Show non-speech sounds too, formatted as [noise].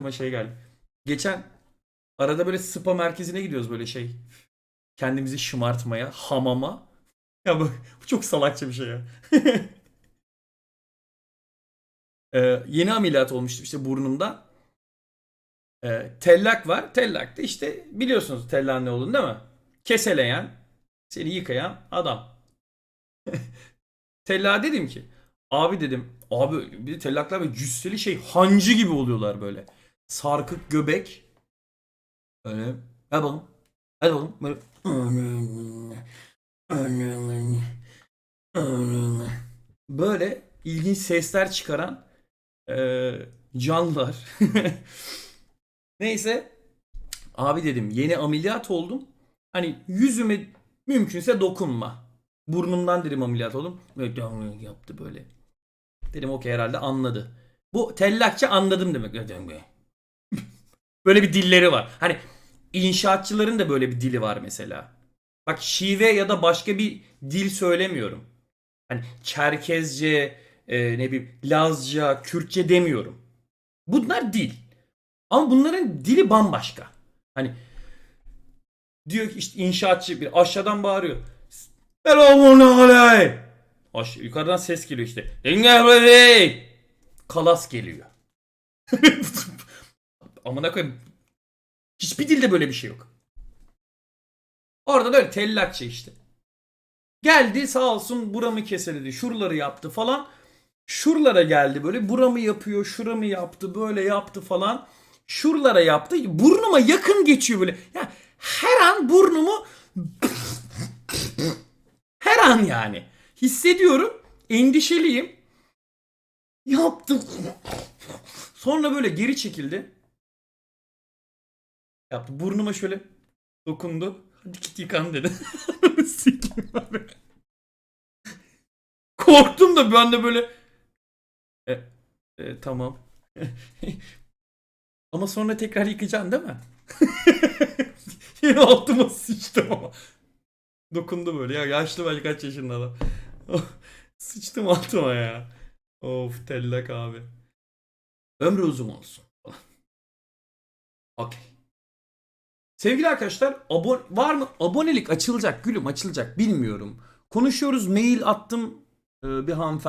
Aklıma şey geldi. Geçen arada böyle spa merkezine gidiyoruz böyle şey. Kendimizi şımartmaya, hamama. Ya bak bu çok salakça bir şey ya. [laughs] Ee, yeni ameliyat olmuştu işte burnumda. Ee, tellak var. Tellak da işte biliyorsunuz tellak ne olduğunu değil mi? Keseleyen, seni yıkayan adam. [laughs] Tellak dedim ki abi dedim abi bir tellaklar böyle cüsseli şey hancı gibi oluyorlar böyle. Sarkık göbek. Öyle. Hadi bakalım. Hadi bakalım. Böyle. Böyle ilginç sesler çıkaran eee canlılar. [laughs] Neyse. Abi dedim yeni ameliyat oldum. Hani yüzüme mümkünse dokunma. Burnumdan dedim ameliyat oldum. Böyle yaptı böyle. Dedim okey herhalde anladı. Bu tellakça anladım demek. Böyle bir dilleri var. Hani inşaatçıların da böyle bir dili var mesela. Bak şive ya da başka bir dil söylemiyorum. Hani Çerkezce, e, ne bileyim Lazca, Kürtçe demiyorum. Bunlar dil. Ama bunların dili bambaşka. Hani diyor ki işte inşaatçı bir aşağıdan bağırıyor. Selamun aleyh. Aş yukarıdan ses geliyor işte. Dinle Kalas geliyor. [laughs] Amına koyayım. Hiçbir dilde böyle bir şey yok. Orada da öyle tellakçı işte. Geldi sağ olsun buramı keseledi. Şuraları yaptı falan. Şuralara geldi böyle. Buramı yapıyor. Şuramı yaptı. Böyle yaptı falan. Şuralara yaptı. Burnuma yakın geçiyor böyle. Ya her an burnumu her an yani. Hissediyorum. Endişeliyim. Yaptım. Sonra böyle geri çekildi. Yaptı. Burnuma şöyle dokundu. Hadi git yıkan dedi. [laughs] Korktum da ben de böyle e, e, tamam. [laughs] ama sonra tekrar yıkayacaksın değil mi? Yine [laughs] altıma sıçtım ama. Dokundu böyle ya yaşlı belki kaç yaşında adam. Sıçtım altıma ya. Of tellak abi. Ömrü uzun olsun. Okey. Sevgili arkadaşlar abon var mı? Abonelik açılacak gülüm açılacak bilmiyorum. Konuşuyoruz mail attım e, bir hanımefendi.